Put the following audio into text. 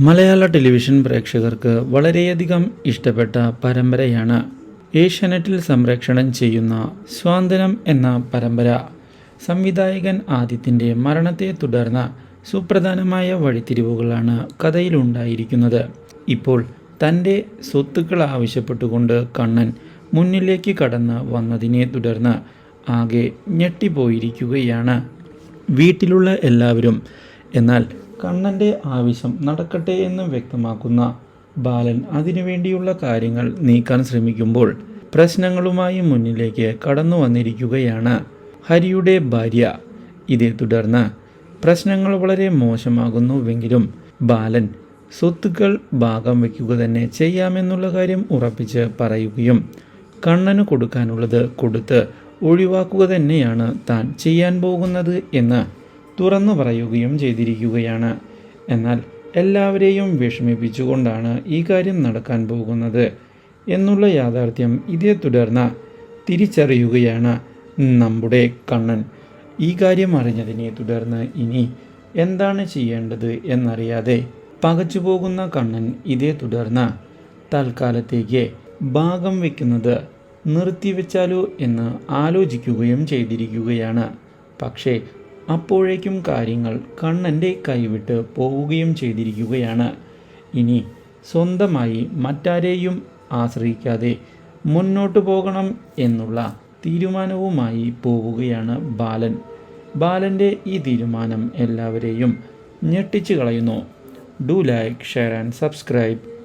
മലയാള television പ്രേക്ഷകർക്ക് വളരെയധികം ഇഷ്ടപ്പെട്ട പരമ്പരയാണ് ഏഷ്യാനെറ്റിൽ സംപ്രേക്ഷണം ചെയ്യുന്ന സ്വാന്തനം എന്ന പരമ്പര. സംവിധായകൻ ആദിത്യന്റെ മരണത്തെ തുടർന്ന് സുപ്രധാനമായ വഴിത്തിരിവുകളാണ് കഥയിലുണ്ടായിരിക്കുന്നത്. ഇപ്പോൾ തന്റെ സ്വത്തുക്കൾ ആവശ്യപ്പെട്ടുകൊണ്ട് കണ്ണൻ മുന്നിലേക്ക് കടന്ന് വന്നതിനെ തുടർന്ന് ആകെ ഞെട്ടിപ്പോയിരിക്കുകയാണ്. വീട്ടിലുള്ള എല്ലാവരും എന്നാൽ കണ്ണന്റെ ആവശ്യം നടക്കട്ടെ എന്ന് വ്യക്തമാക്കുന്ന ബാലൻ അതിനുവേണ്ടിയുള്ള കാര്യങ്ങൾ നീക്കാൻ ശ്രമിക്കുമ്പോൾ പ്രശ്നങ്ങളുമായി മുന്നിലേക്ക് കടന്നു വന്നിരിക്കുകയാണ്. ഹരിയുടെ ഭാര്യ. ഇതേ തുടർന്ന് പ്രശ്നങ്ങൾ വളരെ മോശമാകുന്നുവെങ്കിലും ബാലൻ സ്വത്തുക്കൾ ഭാഗം വയ്ക്കുക തന്നെ ചെയ്യാമെന്നുള്ള കാര്യം ഉറപ്പിച്ച് പറയുകയും കണ്ണന് കൊടുക്കാനുള്ളത് കൊടുത്ത് ഒഴിവാക്കുക തന്നെയാണ് താൻ ചെയ്യാൻ പോകുന്നത് എന്ന് തുറന്നു പറയുകയും ചെയ്തിരിക്കുകയാണ്. എന്നാൽ എല്ലാവരെയും വിഷമിപ്പിച്ചുകൊണ്ടാണ് ഈ കാര്യം നടക്കാൻ പോകുന്നത് എന്നുള്ള യാഥാർത്ഥ്യം ഇതേ തുടർന്ന് തിരിച്ചറിയുകയാണ് നമ്മുടെ കണ്ണൻ. ഈ കാര്യം അറിഞ്ഞതിനെ തുടർന്ന് ഇനി എന്താണ് ചെയ്യേണ്ടത് എന്നറിയാതെ പകച്ചുപോകുന്ന കണ്ണൻ ഇതേ തുടർന്ന് തൽക്കാലത്തേക്ക് ഭാഗം വയ്ക്കുന്നത് നിർത്തിവെച്ചാലോ എന്ന് ആലോചിക്കുകയും ചെയ്തിരിക്കുകയാണ്. പക്ഷേ അപ്പോഴേക്കും കാര്യങ്ങൾ കണ്ണന്റെ കൈവിട്ട് പോവുകയും ചെയ്തിരിക്കുകയാണ്. ഇനി സ്വന്തമായി മറ്റാരെയും ആശ്രയിക്കാതെ മുന്നോട്ട് പോകണം എന്നുള്ള തീരുമാനവുമായി പോവുകയാണ് ബാലൻ. ബാലന്റെ ഈ തീരുമാനം എല്ലാവരെയും ഞെട്ടിച്ചു കളയുന്നു. Do like share and subscribe.